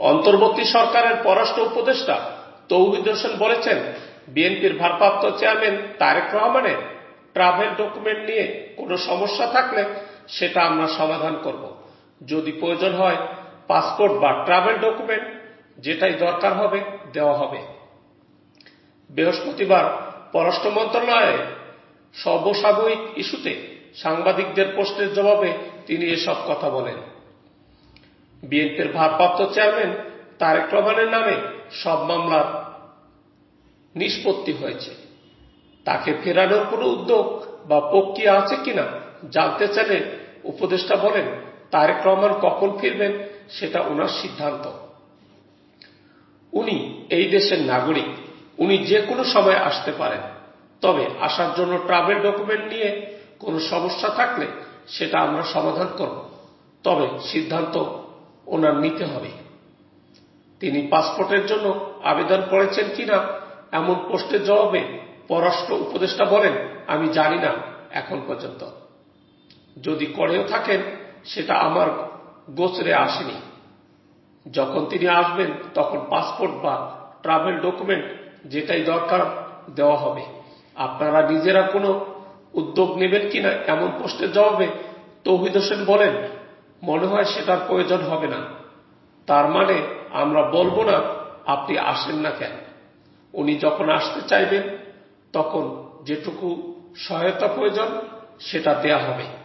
অন্তর্বর্তী সরকারের পররাষ্ট্র উপদেষ্টা তৌহিদ হোসেন বলেছেন, বিএনপির ভারপ্রাপ্ত চেয়ারম্যান তারেক রহমানের ট্রাভেল ডকুমেন্ট নিয়ে কোনো সমস্যা থাকলে সেটা আমরা সমাধান করব। যদি প্রয়োজন হয়, পাসপোর্ট বা ট্রাভেল ডকুমেন্ট যেটাই দরকার হবে, দেওয়া হবে। বৃহস্পতিবার পররাষ্ট্র মন্ত্রণালয়ে সর্বসাময়িক ইস্যুতে সাংবাদিকদের প্রশ্নের জবাবে তিনি এসব কথা বলেন। বিএনপির ভারপ্রাপ্ত চেয়ারম্যান তারেক রহমানের নামে সব মামলার নিষ্পত্তি হয়েছে। তাকে ফেরানোর কোনো উদ্যোগ বা প্রক্রিয়া আছে কিনা জানতে চাইলে উপদেষ্টা বলেন, তারেক রহমান কখন ফিরবেন সেটা ওনার সিদ্ধান্ত। উনি এই দেশের নাগরিক, উনি যে কোনো সময় আসতে পারেন। তবে আসার জন্য ট্রাভেল ডকুমেন্ট নিয়ে কোনো সমস্যা থাকলে সেটা আমরা সমাধান করব। তবে সিদ্ধান্ত ওনার নিতে হবে। তিনি পাসপোর্টের জন্য আবেদন করেছেন কিনা, এমন প্রশ্নের জবাবে পররাষ্ট্র উপদেষ্টা বলেন, আমি জানি না এখন পর্যন্ত। যদি করেও থাকেন, সেটা আমার গোচরে আসেনি। যখন তিনি আসবেন, তখন পাসপোর্ট বা ট্রাভেল ডকুমেন্ট যেটাই দরকার দেওয়া হবে। আপনারা নিজেরা কোনো উদ্যোগ নেবেন কিনা, এমন প্রশ্নের জবাবে তৌহিদ হোসেন বলেন মনে হয় সেটার প্রয়োজন হবে না। তার মানে আমরা বলব না, আপনি আসেন না কেন? উনি যখন আসতে চাইবেন, তখন যেটুকু সহায়তা প্রয়োজন, সেটা দেয়া হবে।